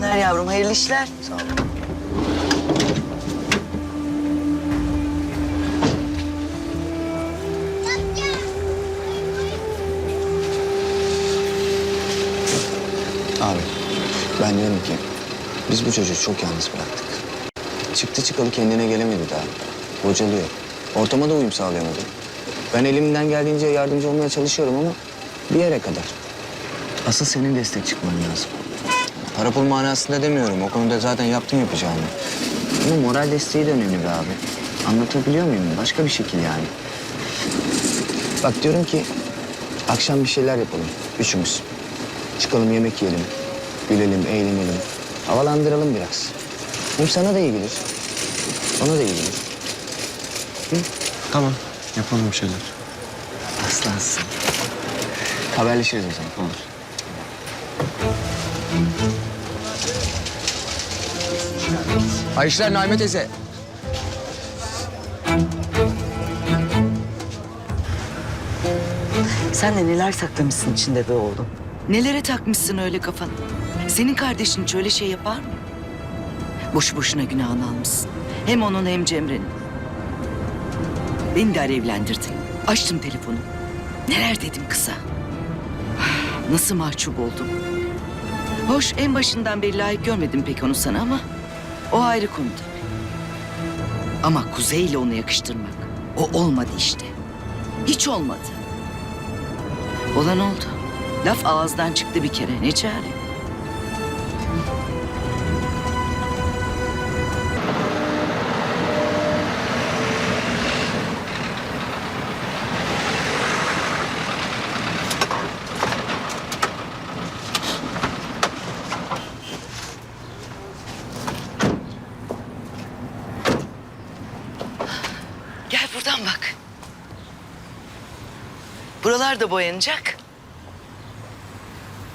günler yavrum, hayırlı işler. Sağ ol. Abi ben diyorum ki biz bu çocuğu çok yalnız bıraktık. Çıktı çıkalı kendine gelemedi daha. Bocalıyor. Ortama da uyum sağlayamadı. Ben elimden geldiğince yardımcı olmaya çalışıyorum ama bir yere kadar. Asıl senin destek çıkman lazım. Para pul manasında demiyorum. O konuda zaten yaptım yapacağımı. Ama moral desteği de önemli be abi. Anlatabiliyor muyum? Başka bir şekil yani. Bak diyorum ki akşam bir şeyler yapalım. Üçümüz. Çıkalım yemek yiyelim. Gülelim, eğlenelim. Havalandıralım biraz. Hem sana da iyi gelir. Ona da iyi gelir. Tamam. Yapalım bir şeyler. Aslansın. Haberleşiriz o zaman. Olur. Hayırlı işler Naime teyze. Sen de neler saklamışsın içinde be oğlum. Nelere takmışsın öyle kafanı? Senin kardeşin hiç öyle şey yapar mı? Boşu boşuna günahını almışsın. Hem onun hem Cemre'nin. Beni de alevlendirdin. Açtım telefonu. Neler dedim kıza. Nasıl mahcup oldum. Hoş en başından beri layık görmedim pek onu sana ama... ...o ayrı konu tabii. Ama Kuzey ile onu yakıştırmak... ...o olmadı işte. Hiç olmadı. Olan oldu. Laf ağızdan çıktı bir kere. Ne çare? Buralar da boyanacak.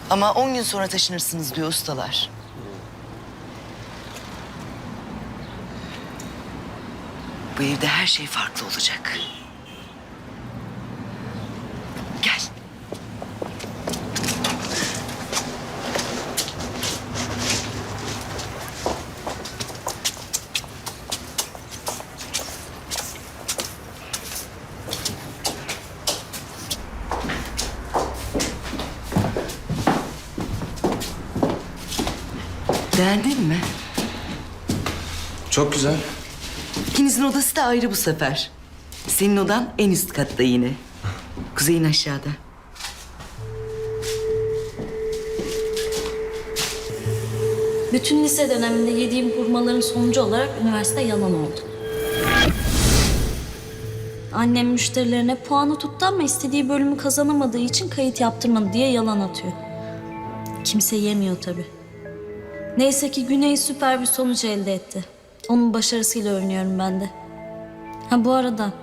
Ama on gün sonra taşınırsınız diyor ustalar. Bu evde her şey farklı olacak. Beğendin mi? Çok güzel. İkinizin odası da ayrı bu sefer. Senin odan en üst katta yine. Kuzey'in aşağıda. Bütün lise döneminde yediğim hurmaların sonucu olarak üniversite yalan oldu. Annem müşterilerine puanı tuttu ama istediği bölümü kazanamadığı için kayıt yaptırmadı diye yalan atıyor. Kimse yemiyor tabii. Neyse ki Güney süper bir sonuç elde etti. Onun başarısıyla övünüyorum ben de. Ha bu arada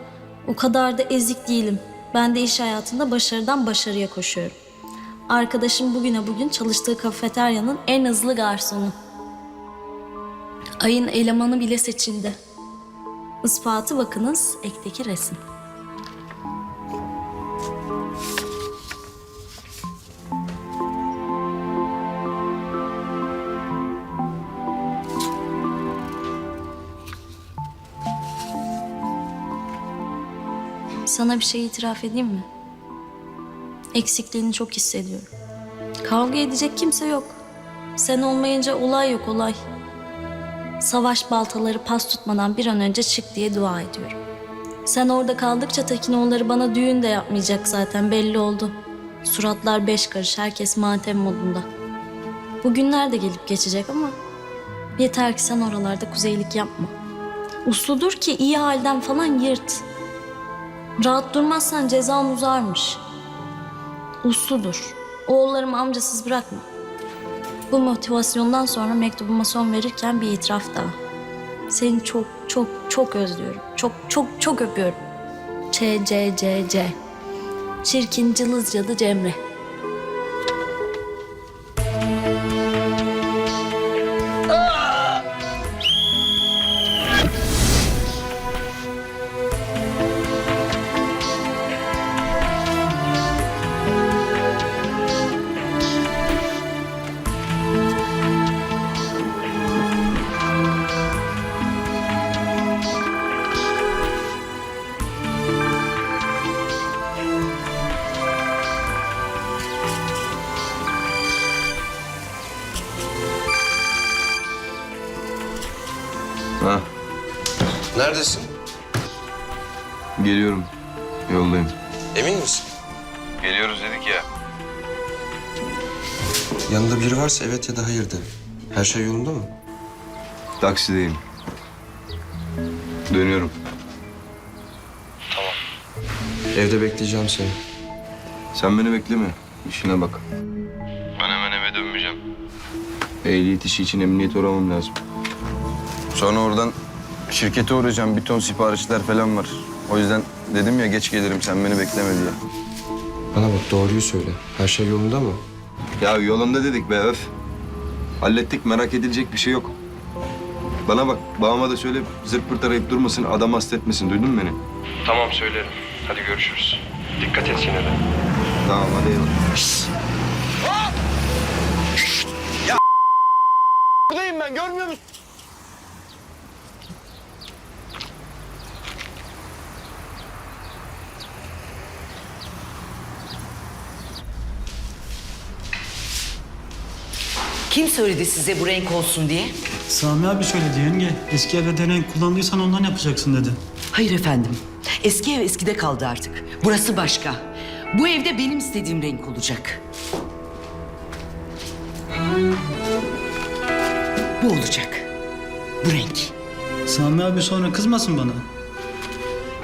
o kadar da ezik değilim. Ben de iş hayatında başarıdan başarıya koşuyorum. Arkadaşım bugüne bugün çalıştığı kafeteryanın en hızlı garsonu. Ayın elemanı bile seçildi. Ispatı bakınız ekteki resim. Sana bir şey itiraf edeyim mi? Eksikliğini çok hissediyorum. Kavga edecek kimse yok. Sen olmayınca olay yok olay. Savaş baltaları pas tutmadan bir an önce çık diye dua ediyorum. Sen orada kaldıkça Tekinoğulları bana düğün de yapmayacak zaten belli oldu. Suratlar beş karış, herkes matem modunda. Bugünler de gelip geçecek ama yeter ki sen oralarda kuzeylik yapma. Usludur ki iyi halden falan yırt. Rahat durmazsan cezan uzarmış. Usludur. Oğullarımı amcasız bırakma. Bu motivasyondan sonra mektubuma son verirken bir itiraf daha. Seni çok çok çok özlüyorum. Çok çok çok öpüyorum. Ç C C C. Çirkin cılız cadı Cemre. Neredesin? Geliyorum. Yoldayım. Emin misin? Geliyoruz dedik ya. Yanında biri varsa evet ya da hayır de. Her şey yolunda mı? Taksideyim. Dönüyorum. Evde bekleyeceğim seni. Sen beni bekleme. İşine bak. Ben hemen eve dönmeyeceğim. Ehliyet işi için emniyet uğramam lazım. Sonra oradan şirkete uğrayacağım. Bir ton siparişler falan var. O yüzden dedim ya geç gelirim sen beni bekleme diye. Bana bak doğruyu söyle. Her şey yolunda mı? Ya yolunda dedik be öf. Hallettik merak edilecek bir şey yok. Bana bak babama da söyle zırt pırt arayıp durmasın adam hasta etmesin duydun mu beni? Tamam söylerim. Hadi görüşürüz. Dikkat et yine de. Tamam hadi eyvallah. Kim söyledi size bu renk olsun diye? Sami abi söyledi yenge. Eski evde deney kullandıysan ondan yapacaksın dedi. Hayır efendim. Eski ev eskide kaldı artık. Burası başka. Bu evde benim istediğim renk olacak. Bu olacak. Bu renk. Sami abi sonra kızmasın bana.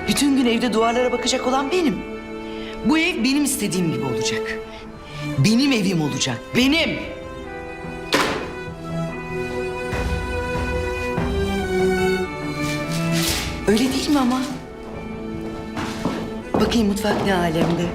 Bütün gün evde duvarlara bakacak olan benim. Bu ev benim istediğim gibi olacak. Benim evim olacak. Benim. Öyle değil mi ama? Bakayım mutfak ne alemde.